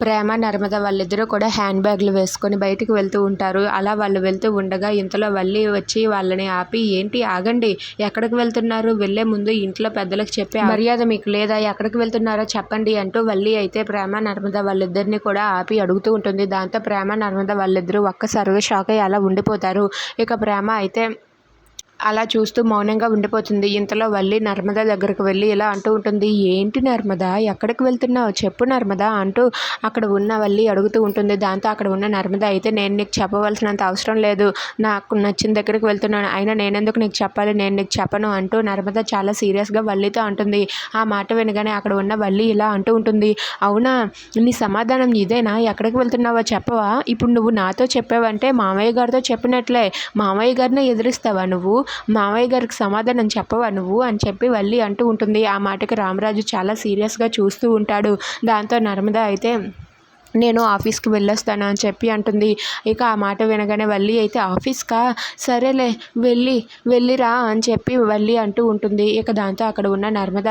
ప్రేమ నర్మద వాళ్ళిద్దరూ కూడా హ్యాండ్ బ్యాగ్లు వేసుకొని బయటికి వెళ్తూ ఉంటారు. అలా వాళ్ళు వెళ్తూ ఉండగా ఇంతలో వల్లి వచ్చి వాళ్ళని ఆపి ఏంటి ఆగండి ఎక్కడికి వెళ్తున్నారు? వెళ్ళే ముందు ఇంట్లో పెద్దలకు చెప్పే మర్యాద మీకు లేదా? ఎక్కడికి వెళ్తున్నారో చెప్పండి అంటూ వల్లి అయితే ప్రేమ నర్మద వాళ్ళిద్దరిని కూడా ఆపి అడుగుతూ ఉంటుంది. దాంతో ప్రేమ నర్మద వాళ్ళిద్దరూ ఒక్కసారిగా షాక్ అయ్యి అలా ఉండిపోతారు. ఇక ప్రేమ అయితే అలా చూస్తూ మౌనంగా ఉండిపోతుంది. ఇంతలో వల్లి నర్మద దగ్గరకు వెళ్ళి ఇలా అంటూ ఉంటుంది. ఏంటి నర్మద? ఎక్కడికి వెళ్తున్నావు? చెప్పు నర్మద అంటూ అక్కడ ఉన్న వల్లి అడుగుతూ ఉంటుంది. దాంతో అక్కడ ఉన్న నర్మద అయితే నేను నీకు చెప్పవలసినంత అవసరం లేదు. నాకు నచ్చిన దగ్గరికి వెళ్తున్నాను. అయినా నేనెందుకు నీకు చెప్పాలి? నేను నీకు చెప్పను అంటూ నర్మద చాలా సీరియస్గా వల్లితో అంటుంది. ఆ మాట వినగానే అక్కడ ఉన్న వల్లి ఇలా అంటూ ఉంటుంది. అవునా? నీ సమాధానం ఇదేనా? ఎక్కడికి వెళ్తున్నావో చెప్పవా? ఇప్పుడు నువ్వు నాతో చెప్పావంటే మామయ్య గారితో చెప్పినట్లే. మామయ్య గారిని ఎదిరిస్తావా నువ్వు? మావయ్య గారికి సమాధానం చెప్పవా నువ్వు అని చెప్పి వల్లి అంటూ ఉంటుంది. ఆ మాటకి రామరాజు చాలా సీరియస్గా చూస్తూ ఉంటాడు. దాంతో నర్మద అయితే నేను ఆఫీస్కి వెళ్ళొస్తాను అని చెప్పి అంటుంది. ఇక ఆ మాట వినగానే వల్లి అయితే ఆఫీస్కా? సరేలే వెళ్ళి వెళ్ళిరా అని చెప్పి వల్లి అంటూ ఉంటుంది. ఇక దాంతో అక్కడ ఉన్న నర్మద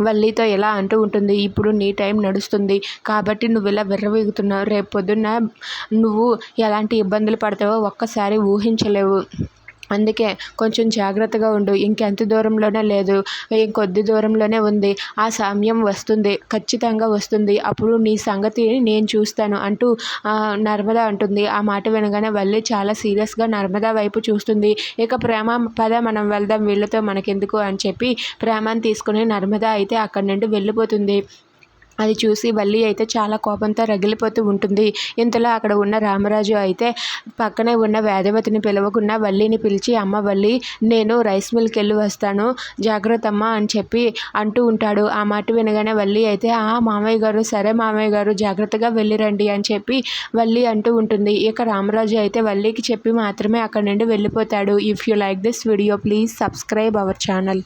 వల్లితో ఎలా? అంటూ ఉంటుంది. ఇప్పుడు నీ టైం నడుస్తుంది. కాబట్టి నువ్వు ఇలా విర్రవీగుతున్నావు. రేపు పొద్దున్న నువ్వు ఎలాంటి ఇబ్బందులు పడతావో ఒక్కసారి ఊహించలేవు. అందుకే కొంచెం జాగ్రత్తగా ఉండు. ఇంకెంత దూరంలోనే లేదు. ఇంకొద్ది దూరంలోనే ఉంది. ఆ సమయం వస్తుంది. ఖచ్చితంగా వస్తుంది. అప్పుడు నీ సంగతి నేను చూస్తాను అంటూ నర్మద అంటుంది. ఆ మాట వినగానే వల్లి చాలా సీరియస్గా నర్మదా వైపు చూస్తుంది. ఇక ప్రేమ పద మనం వెళ్దాం వీళ్ళతో మనకెందుకు అని చెప్పి ప్రేమను తీసుకుని నర్మద అయితే అక్కడి నుండి వెళ్ళిపోతుంది. అది చూసి వల్లి అయితే చాలా కోపంతో రగిలిపోతూ ఉంటుంది. ఇంతలో అక్కడ ఉన్న రామరాజు అయితే పక్కనే ఉన్న వేదవతిని పిలవకుండా వల్లిని పిలిచి అమ్మ వల్లి నేను రైస్ మిల్కి వెళ్ళి వస్తాను జాగ్రత్త అమ్మ అని చెప్పి అంటూ ఉంటాడు. ఆ మాట వినగానే వల్లి అయితే ఆ మామయ్య గారు సరే మామయ్య గారు జాగ్రత్తగా వెళ్ళిరండి అని చెప్పి వల్లి అంటూ ఉంటుంది. ఇక రామరాజు అయితే వల్లికి చెప్పి మాత్రమే అక్కడ నుండి వెళ్ళిపోతాడు. If you like this video please subscribe our channel